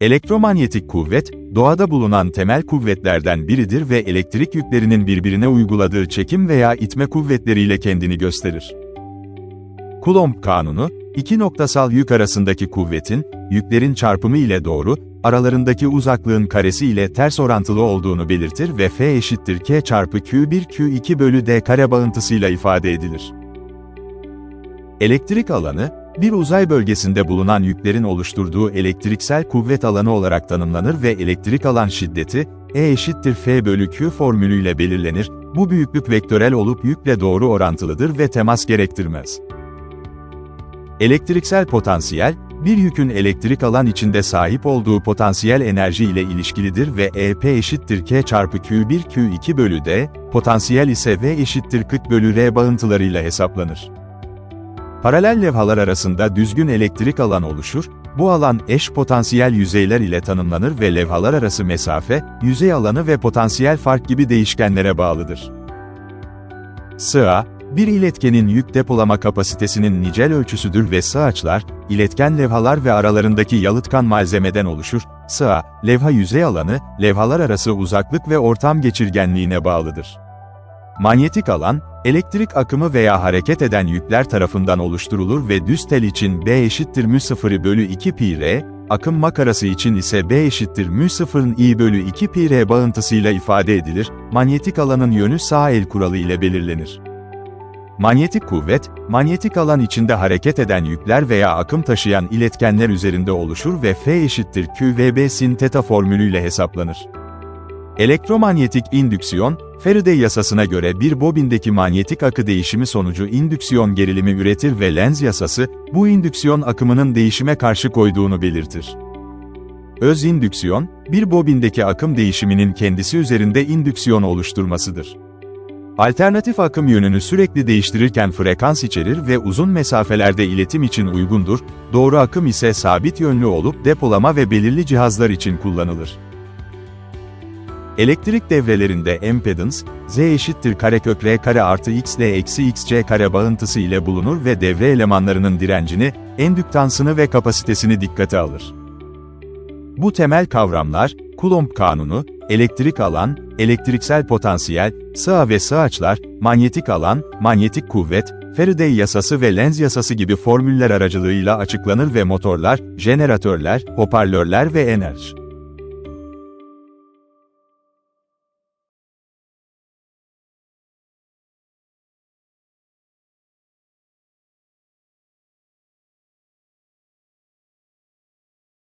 Elektromanyetik kuvvet, doğada bulunan temel kuvvetlerden biridir ve elektrik yüklerinin birbirine uyguladığı çekim veya itme kuvvetleriyle kendini gösterir. Coulomb kanunu, iki noktasal yük arasındaki kuvvetin, yüklerin çarpımı ile doğru, aralarındaki uzaklığın karesi ile ters orantılı olduğunu belirtir ve F eşittir K çarpı Q1 Q2 bölü D kare bağıntısıyla ifade edilir. Elektrik alanı, bir uzay bölgesinde bulunan yüklerin oluşturduğu elektriksel kuvvet alanı olarak tanımlanır ve elektrik alan şiddeti, E eşittir F bölü Q formülüyle belirlenir, bu büyüklük vektörel olup yükle doğru orantılıdır ve temas gerektirmez. Elektriksel potansiyel, bir yükün elektrik alan içinde sahip olduğu potansiyel enerji ile ilişkilidir ve EP eşittir K çarpı Q1 Q2 bölü D, potansiyel ise V eşittir 40 bölü R bağıntılarıyla hesaplanır. Paralel levhalar arasında düzgün elektrik alan oluşur, bu alan eş potansiyel yüzeyler ile tanımlanır ve levhalar arası mesafe, yüzey alanı ve potansiyel fark gibi değişkenlere bağlıdır. SIA, bir iletkenin yük depolama kapasitesinin nicel ölçüsüdür ve sığaçlar, iletken levhalar ve aralarındaki yalıtkan malzemeden oluşur. SIA, levha yüzey alanı, levhalar arası uzaklık ve ortam geçirgenliğine bağlıdır. Manyetik alan, elektrik akımı veya hareket eden yükler tarafından oluşturulur ve düz tel için B eşittir mü 0 bölü 2 pi r, akım makarası için ise B eşittir mü 0'ın i bölü 2 pi r bağıntısıyla ifade edilir, manyetik alanın yönü sağ el kuralı ile belirlenir. Manyetik kuvvet, manyetik alan içinde hareket eden yükler veya akım taşıyan iletkenler üzerinde oluşur ve F eşittir Q ve B sin teta formülüyle hesaplanır. Elektromanyetik indüksiyon, Faraday yasasına göre bir bobindeki manyetik akı değişimi sonucu indüksiyon gerilimi üretir ve Lenz yasası, bu indüksiyon akımının değişime karşı koyduğunu belirtir. Öz indüksiyon, bir bobindeki akım değişiminin kendisi üzerinde indüksiyon oluşturmasıdır. Alternatif akım yönünü sürekli değiştirirken frekans içerir ve uzun mesafelerde iletim için uygundur, doğru akım ise sabit yönlü olup depolama ve belirli cihazlar için kullanılır. Elektrik devrelerinde impedance, Z eşittir karekök R kare artı XL eksi XC kare bağıntısı ile bulunur ve devre elemanlarının direncini, endüktansını ve kapasitesini dikkate alır. Bu temel kavramlar, Coulomb kanunu, elektrik alan, elektriksel potansiyel, sığa ve sığaçlar, manyetik alan, manyetik kuvvet, Faraday yasası ve Lenz yasası gibi formüller aracılığıyla açıklanır ve motorlar, jeneratörler, hoparlörler ve enerji